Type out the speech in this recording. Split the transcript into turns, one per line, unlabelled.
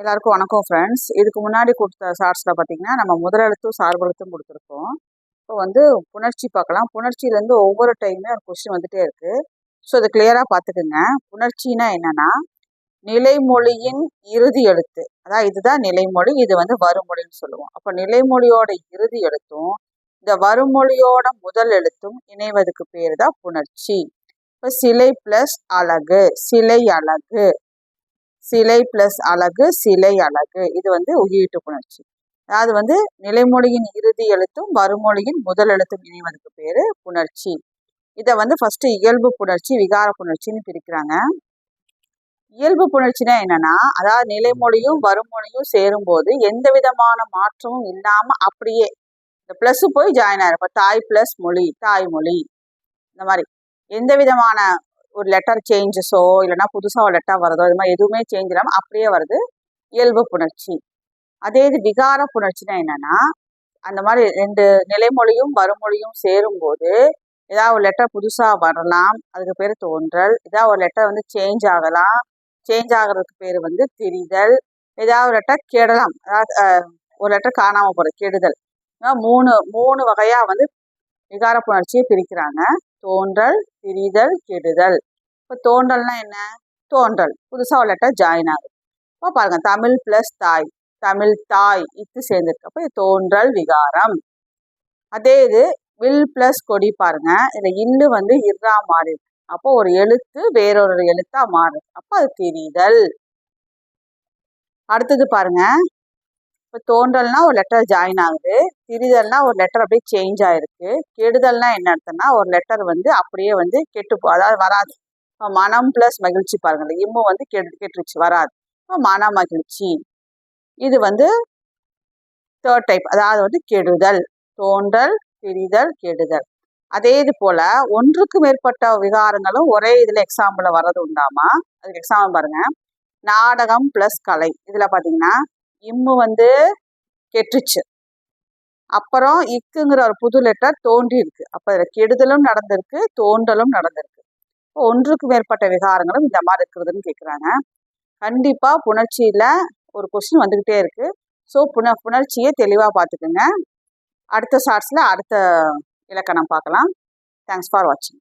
எல்லாருக்கும் வணக்கம் ஃப்ரெண்ட்ஸ் இதுக்கு முன்னாடி கொடுத்த சார்ஸில் பார்த்தீங்கன்னா நம்ம முதலெழுத்தும் சார்பெழுத்தும் கொடுத்துருக்கோம். இப்போ வந்து புணர்ச்சி பார்க்கலாம். புணர்ச்சியிலேருந்து ஒவ்வொரு டைமே ஒரு கொஸ்டின் வந்துட்டே இருக்குது ஸோ அதை கிளியராக பார்த்துக்குங்க. புணர்ச்சின்னா என்னென்னா நிலைமொழியின் இறுதி எழுத்து. அதாவது இதுதான் நிலைமொழி. இது வந்து வருமொழின்னு சொல்லுவோம். அப்போ நிலைமொழியோட இறுதி எழுத்தும் இந்த வருமொழியோட முதல் எழுத்தும் இணைவதுக்கு பேர் தான் புணர்ச்சி. இப்போ சிலை ப்ளஸ் அழகு. சிலை அழகு. சிலை பிளஸ் அழகு சிலை அழகு இது வந்து உயிரிட்டு புணர்ச்சி. அதாவது வந்து நிலைமொழியின் இறுதி எழுத்தும் வருமொழியின் முதல் எழுத்தும் இணைவதற்கு பேரு புணர்ச்சி. இதை வந்து ஃபர்ஸ்ட் இயல்பு புணர்ச்சி விகார புணர்ச்சின்னு பிரிக்கிறாங்க. இயல்பு புணர்ச்சினா என்னன்னா அதாவது நிலைமொழியும் வருமொழியும் சேரும்போது எந்த விதமான மாற்றமும் இல்லாம அப்படியே இந்த பிளஸ் போய் ஜாயின் ஆயிருப்ப தாய் பிளஸ் மொழி தாய்மொழி. இந்த மாதிரி. எந்த விதமான ஒரு லெட்டர் சேஞ்சஸோ இல்லைனா புதுசாக ஒரு லெட்டர் வரதோ இது மாதிரி எதுவுமே சேஞ்ச் இல்லாமல் அப்படியே வருது. இயல்பு புணர்ச்சி. அதே இது விகார புணர்ச்சினா என்னன்னா அந்த மாதிரி ரெண்டு நிலைமொழியும் வருமொழியும் சேரும்போது ஏதாவது ஒரு லெட்டர் புதுசாக வரலாம் அதுக்கு பேர் தோன்றல். ஏதாவது ஒரு லெட்டர் வந்து சேஞ்ச் ஆகலாம் சேஞ்ச் ஆகிறதுக்கு பேர் வந்து திரிதல். ஏதாவது ஒரு லெட்டர் கெடலாம் அதாவது ஒரு லெட்டர் காணாமல் போகிற கெடுதல். மூணு மூணு வகையாக வந்து விகார புணர்ச்சியை பிரிக்கிறாங்க. தோன்றல் பிரிதல் கெடுதல். இப்போ தோன்றல்னா என்ன? தோன்றல். புதுசாக ஒரு லெட்டர் ஜாயின் ஆகுது. இப்போ பாருங்க தமிழ் ப்ளஸ் தாய். தமிழ் தாய் இத்து சேர்ந்துருக்கு. அப்போ தோன்றல் விகாரம். அதே இது வில் ப்ளஸ் கொடி பாருங்க. இதில் இல்லு வந்து இர்ரா மாறி அப்போ ஒரு எழுத்து வேறொரு எழுத்தா மாறுது. அப்போ அது திரிதல் அடுத்தது பாருங்க இப்போ தோன்றல்னா ஒரு லெட்டர் ஜாயின் ஆகுது. திரிதல்னா ஒரு லெட்டர் அப்படியே சேஞ்ச் ஆயிருக்கு. கெடுதல்னா என்ன அர்த்தம்னா ஒரு லெட்டர் வந்து அப்படியே வந்து கெட்டு அதாவது வராது. மனம் ப்ளஸ் மகிழ்ச்சி பாருங்க. இம்மும் வந்து கெடு கெட்டுருச்சு வராது. மன மகிழ்ச்சி. இது வந்து தேர்ட் டைப் அதாவது வந்து கெடுதல் தோன்றல் திரிதல் கெடுதல். அதே இது போல ஒன்றுக்கு மேற்பட்ட விகாரங்களும் ஒரே இதுல எக்ஸாம்பிள் வர்றது உண்டாமா? அதுக்கு எக்ஸாம்பிள் பாருங்க. நாடகம் பிளஸ் கலை. இதுல பாத்தீங்கன்னா இம்மு வந்து கெட்டுச்சு. அப்புறம் இக்குங்கிற ஒரு புது லெட்டர் தோன்றி இருக்கு அப்ப கெடுதலும் நடந்திருக்கு தோன்றலும் நடந்திருக்கு. ஒன்றுக்கு மேற்பட்ட விகாரங்களும் இந்த மாதிரி இருக்கிறதுன்னு கேட்குறாங்க கண்டிப்பா புணர்ச்சியில ஒரு கொஸ்டின் வந்துகிட்டே இருக்கு. ஸோ புன புணர்ச்சியை தெளிவாக பார்த்துக்குங்க அடுத்த ஷார்ட்ஸில் அடுத்த இலக்கணம் பார்க்கலாம். தேங்க்ஸ் ஃபார் வாட்சிங்